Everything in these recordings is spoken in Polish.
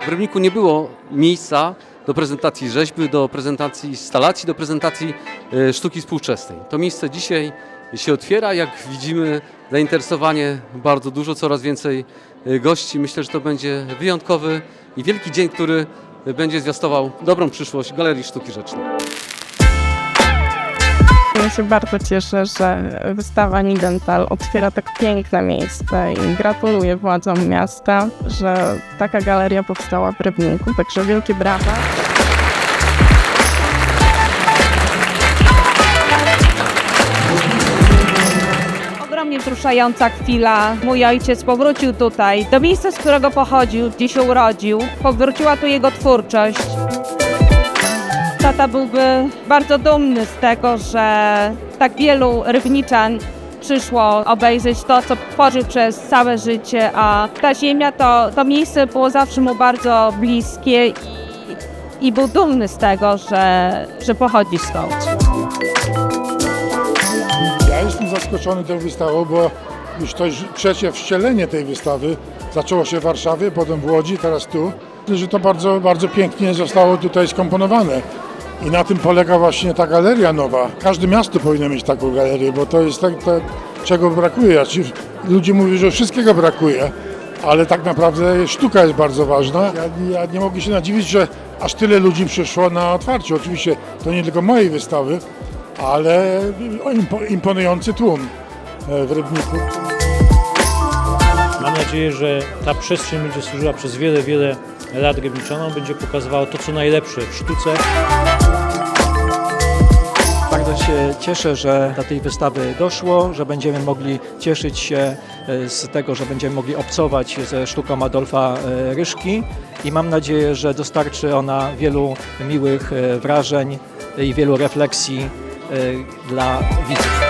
W Rybniku nie było miejsca do prezentacji rzeźby, do prezentacji instalacji, do prezentacji e, sztuki współczesnej. To miejsce dzisiaj się otwiera. Jak widzimy, zainteresowanie bardzo dużo, coraz więcej e, gości. Myślę, że to będzie wyjątkowy i wielki dzień, który będzie zwiastował dobrą przyszłość Galerii Sztuki Rzecznej. Ja się bardzo cieszę, że wystawa Nidental otwiera tak piękne miejsce i gratuluję władzom miasta, że taka galeria powstała w Rybniku, także wielkie brawa. Ogromnie wzruszająca chwila. Mój ojciec powrócił tutaj, do miejsca, z którego pochodził, gdzie się urodził. Powróciła tu jego twórczość. Tata byłby bardzo dumny z tego, że tak wielu rybniczan przyszło obejrzeć to, co tworzył przez całe życie, a ta ziemia, to, to miejsce było zawsze mu bardzo bliskie i, i był dumny z tego, że, że pochodzi stąd. Ja jestem zaskoczony tą wystawą, bo już to trzecie wcielenie tej wystawy zaczęło się w Warszawie, potem w Łodzi, teraz tu. Myślę, że to bardzo, bardzo pięknie zostało tutaj skomponowane. I na tym polega właśnie ta galeria nowa. Każde miasto powinno mieć taką galerię, bo to jest tak, to, czego brakuje. Znaczy, ludzie mówią, że wszystkiego brakuje, ale tak naprawdę sztuka jest bardzo ważna. Ja, ja nie mogę się nadziwić, że aż tyle ludzi przyszło na otwarcie. Oczywiście to nie tylko mojej wystawy, ale impo- imponujący tłum e, w Rybniku. Mam nadzieję, że ta przestrzeń będzie służyła przez wiele, wiele lat Rybniczanom, będzie pokazywała to, co najlepsze w sztuce. Bardzo się cieszę, że do tej wystawy doszło, że będziemy mogli cieszyć się e, z tego, że będziemy mogli obcować ze sztuką Adolfa e, Ryszki i mam nadzieję, że dostarczy ona wielu miłych e, wrażeń i wielu refleksji dla widzów.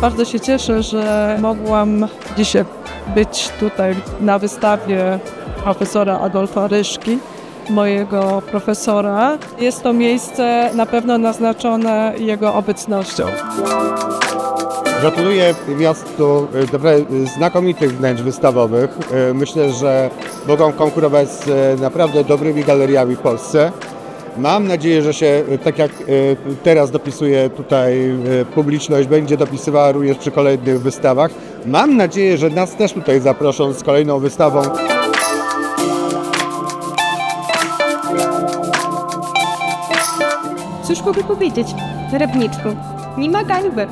Bardzo się cieszę, że mogłam dzisiaj być tutaj na wystawie profesora Adolfa Ryszki, mojego profesora. Jest to miejsce na pewno naznaczone jego obecnością. Gratuluję miastu e, znakomitych wnętrz wystawowych. E, Myślę, że mogą konkurować z e, naprawdę dobrymi galeriami w Polsce. Mam nadzieję, że się, e, tak jak e, teraz dopisuje tutaj e, publiczność, będzie dopisywała również przy kolejnych wystawach. Mam nadzieję, że nas też tutaj zaproszą z kolejną wystawą. Cóż mogę powiedzieć? Rybniczku, nie ma gańby.